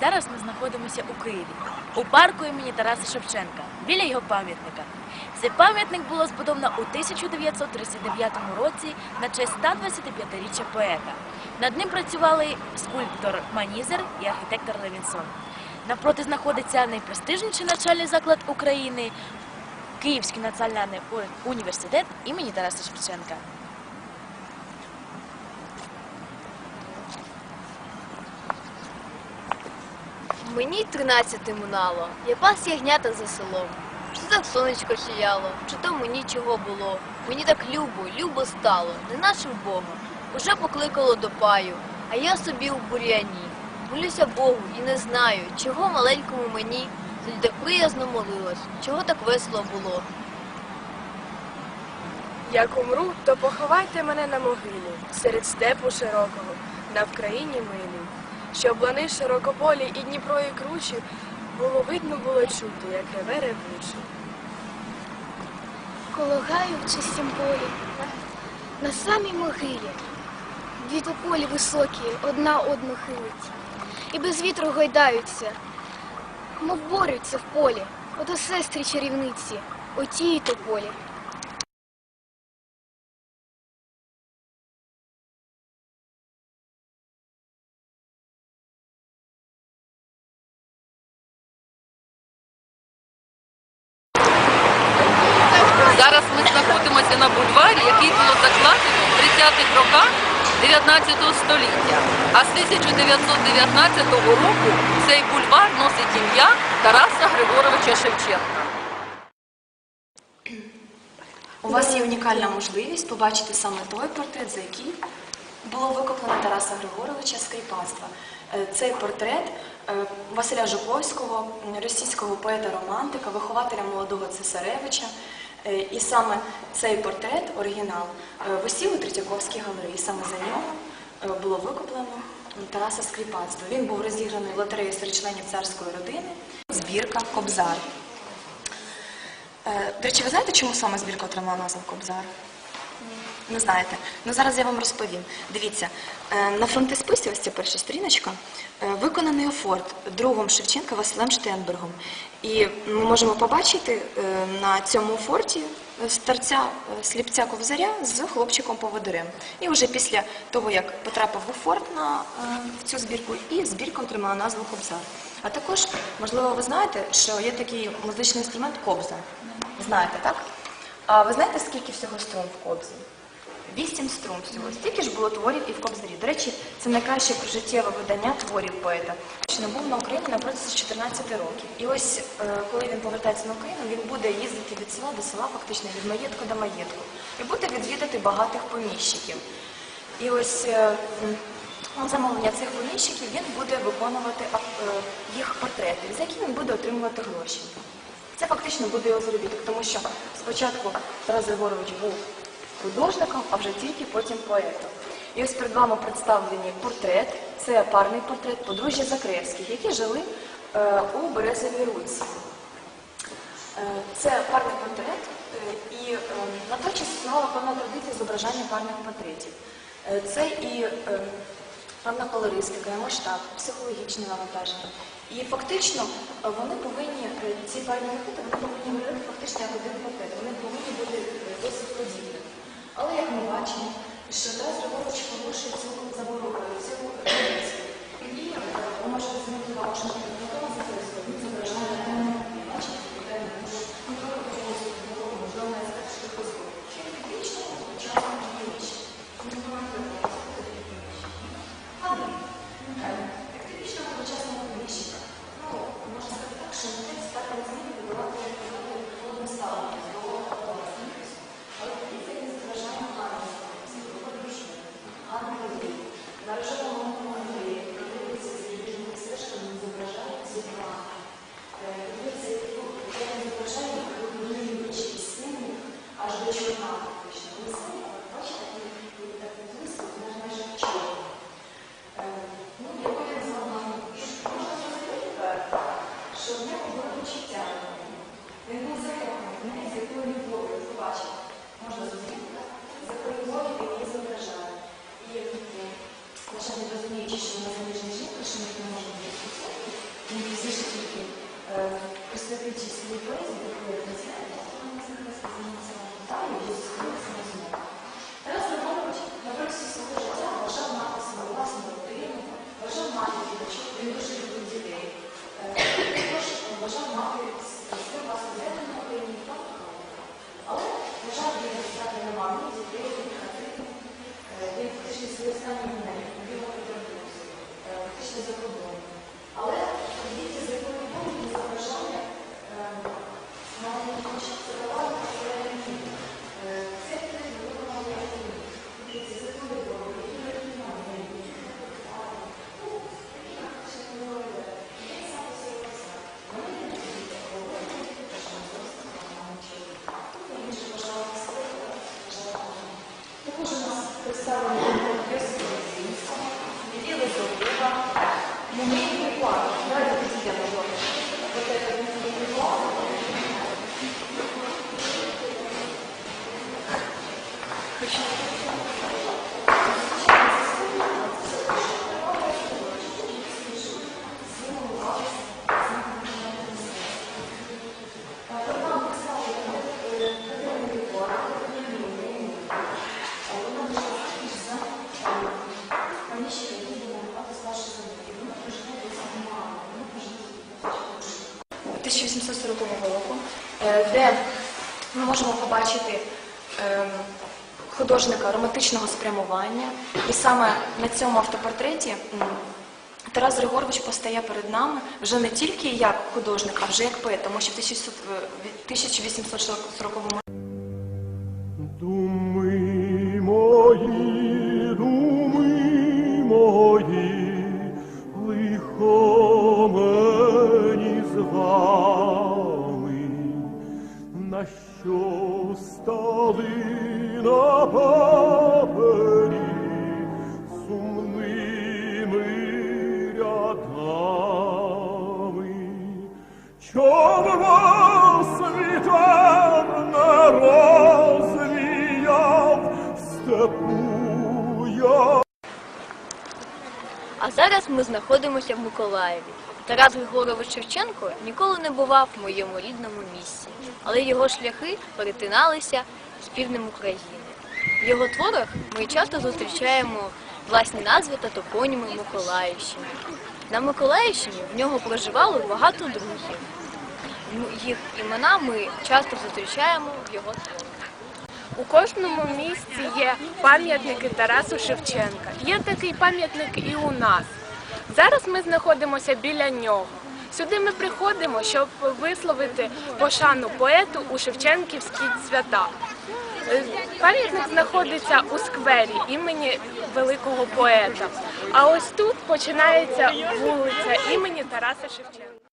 Зараз ми знаходимося у Києві, у парку імені Тараса Шевченка, біля його пам'ятника. Цей пам'ятник було збудовано у 1939 році на честь 125-річчя поета. Над ним працювали скульптор Манізер і архітектор Левінсон. Навпроти знаходиться найпрестижніший навчальний заклад України Київський національний університет імені Тараса Шевченка. Мені тринадцяти минало, я пас ягнята за селом. Чи так сонечко сіяло, чи то мені чого було. Мені так любо, любо стало, не нашим Богом. Уже покликало до паю, а я собі у бур'яні. Молюся Богу і не знаю, чого маленькому мені так приязно молилась, чого так весело було. Як умру, то поховайте мене на могилі, серед степу широкого, на Вкраїні милій. Щоб лани широкополі і Дніпро і кручі, було видно було чути, як реве ревуче. Коло гаю в чистім полі, на самій могилі, дві тополі високі, одна одну хилить, і без вітру гойдаються, мов борються в полі, ото сестри чарівниці, отії тополі. Знаходимося на бульварі, який було закладено в 30-х роках 19 століття. А з 1919 року цей бульвар носить ім'я Тараса Григоровича Шевченка. У вас є унікальна можливість побачити саме той портрет, за який було викоплено Тараса Григоровича з кріпацтва. Е, Цей портрет е, Василя Жуковського, російського поета-романтика, вихователя молодого цесаревича. Е, І саме цей портрет, оригінал, е, висів у Третьяковській галереї. Саме за нього е, було викоплено Тараса Скріпацтва. Він був розіграний в лотереї серед членів царської родини. Збірка Кобзар. До речі, ви знаєте, чому саме збірка отримала назву Кобзар? Не знаєте. Ну зараз я вам розповім. Дивіться, е, на фронтисписі, ось ця перша сторіночка, е, виконаний офорт другом Шевченка Василем Штенбергом. І ми можемо побачити е, на цьому офорті старця сліпця ковзаря з хлопчиком поводирем. І вже після того, як потрапив в офорт на цю збірку, і збірка отримала назву Кобзар. А також, можливо, ви знаєте, що є такий музичний інструмент кобза. Знаєте, так? А ви знаєте, скільки всього струн в кобзі? Вісім струн всього. Стільки ж було творів і в Кобзарі. До речі, це найкраще прожиттєве видання творів поета. Що не був на Україні на протязі 14 років. І ось е, коли він повертається на Україну, він буде їздити від села до села, фактично від маєтку до маєтку. І буде відвідати багатих поміщиків. І ось е, замовлення цих поміщиків він буде виконувати е, їх портрети, за які він буде отримувати гроші. Це фактично буде його заробіток, тому що спочатку Тарас Григорович був художником, а вже тільки потім поетом. І ось перед вами представлені портрет, це парний портрет подружжя Закревських, які жили е, у Березовій Руці. Е, Це парний портрет, е, і е, на той час існувала певна традиція зображання парних портретів. Це і певна колористика, масштаб, психологічне навантаження. І фактично е, вони повинні, е, ці парні роботи, вони повинні виглядати фактично як один пакет, Вони повинні бути е, досить подібні. Але як ми бачимо, що Тарас Григорович порушує цю заборону, цю. І ви можете звернути увагу, 1840 року, е, де ми можемо побачити ем, художника романтичного спрямування. І саме на цьому автопортреті Тарас Григорович постає перед нами вже не тільки як художник, а вже як поет, тому що в 1840 році стали на папері сумними рядами. Чом світер не розвіяв степу я. А зараз ми знаходимося в Миколаєві. Тарас Григорович Шевченко ніколи не бував в моєму рідному місці, але його шляхи перетиналися з півднем України. В його творах ми часто зустрічаємо власні назви та топоніми Миколаївщини. На Миколаївщині в нього проживало багато друзів. Їх імена ми часто зустрічаємо в його творах. У кожному місті є пам'ятники Тарасу Шевченка. Є такий пам'ятник і у нас. Зараз ми знаходимося біля нього. Сюди ми приходимо, щоб висловити пошану поету у Шевченківські свята. Е, Пам'ятник знаходиться у сквері імені великого поета. А ось тут починається вулиця імені Тараса Шевченка.